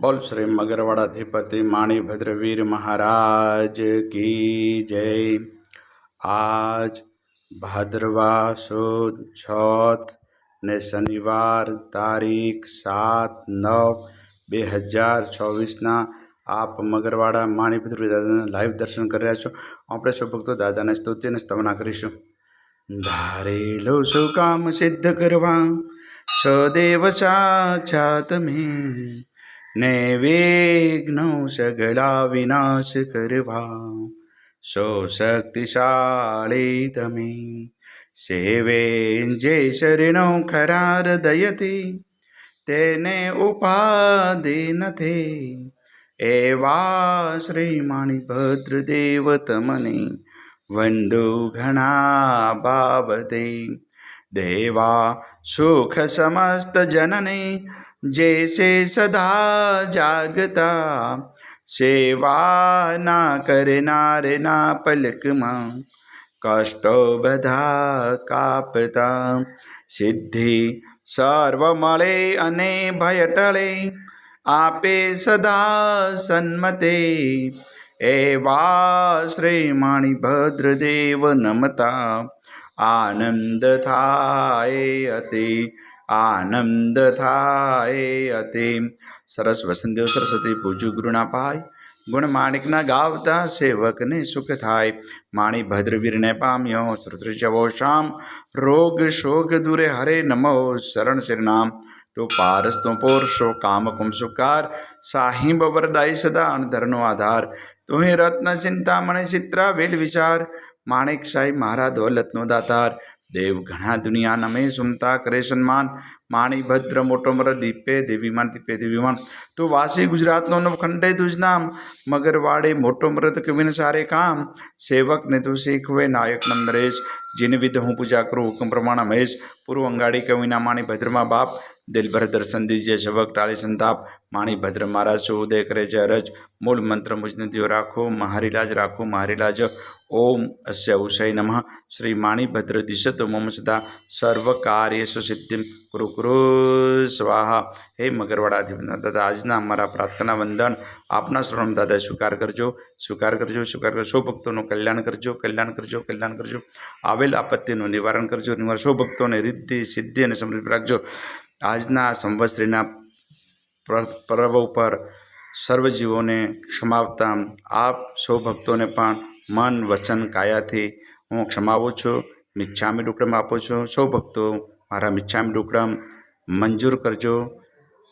બોલ શ્રી મગરવાડાધિપતિ માણીભદ્રવીર મહારાજ કી જય. આજ ભાદરવા સુદ છત ને શનિવાર તારીખ સાત નવ બે હજાર ચોવીસના આપ મગરવાડા માણીભદ્ર દાદાના લાઈવ દર્શન કરી રહ્યા છો. આપણે સૌ ભક્તો દાદાને સ્તુતિ અને સ્તવના કરીશું. ધારેલો શું કામ સિદ્ધ કરવા? સદેવ સાચા તમે ને વિઘ્નો સગળા વિનાશ કરવા સો શક્તિશાળી તમે સેવે જે શરણો ખરા હૃદયથી તેને ઉપાધિ નથી એવા શ્રી માણીભદ્ર દેવ તમને વંદુ ઘણા બાબતે દેવા સુખ સમસ્ત જનને જૈસે સદા જાગતા સેવા ના કરનારના પલકમાં કષ્ટો બધા કાપતા સિદ્ધિ સર્વ મળે અને ભય ટળે આપે સદા સન્મતે એવા શ્રી માણીભદ્ર દેવ નમતા આનંદ થાય અતિ આનંદ થાય અતિ સરસ વસંતદેવ સરસ્વતી પૂજ્યું ગુરુના પાય ગુણ માણિકના ગાવતા સેવકને સુખ થાય માણી ભદ્રવીરને પામ્યો શ્રુતૃષવો શામ રોગ શોક દૂરે હરે નમો શરણ શ્રીનામ તો પારસ તો પોરશો કામ કુમ સુકાર સાહિબ વરદાઈ સદા અણધરનો આધાર તું રત્ન ચિંતામણી ચિત્રા વેલ વિચાર માણેક સાહેબ મારા દોલતનો દાતાર દેવ ઘણા દુનિયા નમે સુમતા કરે સન્માન. માણી ભદ્ર મોટો મર દીપે દેવીમાન દીપે દેવીમાન તો વાસી ગુજરાતનો નવખંડે તુજ નામ. મગરવાડે મોટો મૃત કવિન સારે કામ. સેવકને તું શીખવે નાયક નંદરેશ જેને વિધ હું પૂજા કરું હુકમ પ્રમાણ મહેશ. પૂર્વ અંગાડી કવિના માણી ભદ્રમા બાપ. દિલભર દર્શન દીજે શબક ટાળી સંતાપ. માણી ભદ્ર મહારાજ શું ઉદય કરે છે અરજ. મૂળ મંત્ર મુજનદીઓ રાખો મહારીલાજ રાખો મહારીલાજ ઓમ અસ્ય ઉષય નમઃ. શ્રી માણીભદ્ર દિશતો મમ સદા સર્વ કાર્યેશુ સિદ્ધિમ. કુરુ કુરુ સ્વાહા. હે મગરવાડાથી દાદા, આજના અમારા પ્રાર્થના વંદન. આપના શ્રવણ દાદા, સ્વીકાર કરજો સ્વીકાર કરજો સ્વીકાર કરજો. સૌ ભક્તોનું કલ્યાણ કરજો કલ્યાણ કરજો કલ્યાણ કરજો. આવેલ આપત્તિનું નિવારણ કરજો, નિવારણ. સૌ ભક્તોને રિદ્ધિ, સિદ્ધિ અને સમૃદ્ધિ રાખજો. આજના સંવત્સરીના પર્વ ઉપર સર્વજીવોને ક્ષમાવતા આપ સૌ ભક્તોને પણ મન, વચન, કાયાથી હું ક્ષમાવું છું, મિચ્છામી ડુકડમ આપું છું. સૌ ભક્તો, મારા મિચ્છામી ડુકડમ મંજૂર કરજો.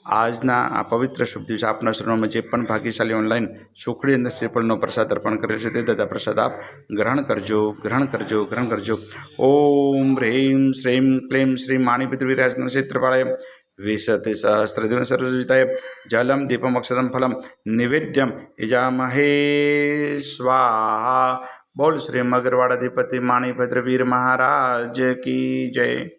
આજના આ પવિત્ર શુભ દિવસે આપના શરણોમાં જે પણ ભાગ્યશાળી ઓનલાઈન સુખડી અને શ્રીફળનો પ્રસાદ અર્પણ કરે છે તે દાદા પ્રસાદ આપ ગ્રહણ કરજો ગ્રહણ કરજો ગ્રહણ કરજો. ઓમ હ્રીમ શ્રીમ ક્લીમ શ્રી માણીપિતૃવિરાજ ક્ષેત્રપાળાય વિશતિ સહસ્રદિન સર્વજિતાય. જલમ, દીપમ, અક્ષરમ, ફલમ, નિવેદ્યમ ઇજામહે સ્વાહા. બોલ શ્રી મગરવાડાધિપતિ માણીભદ્ર વીર મહારાજ કી જય.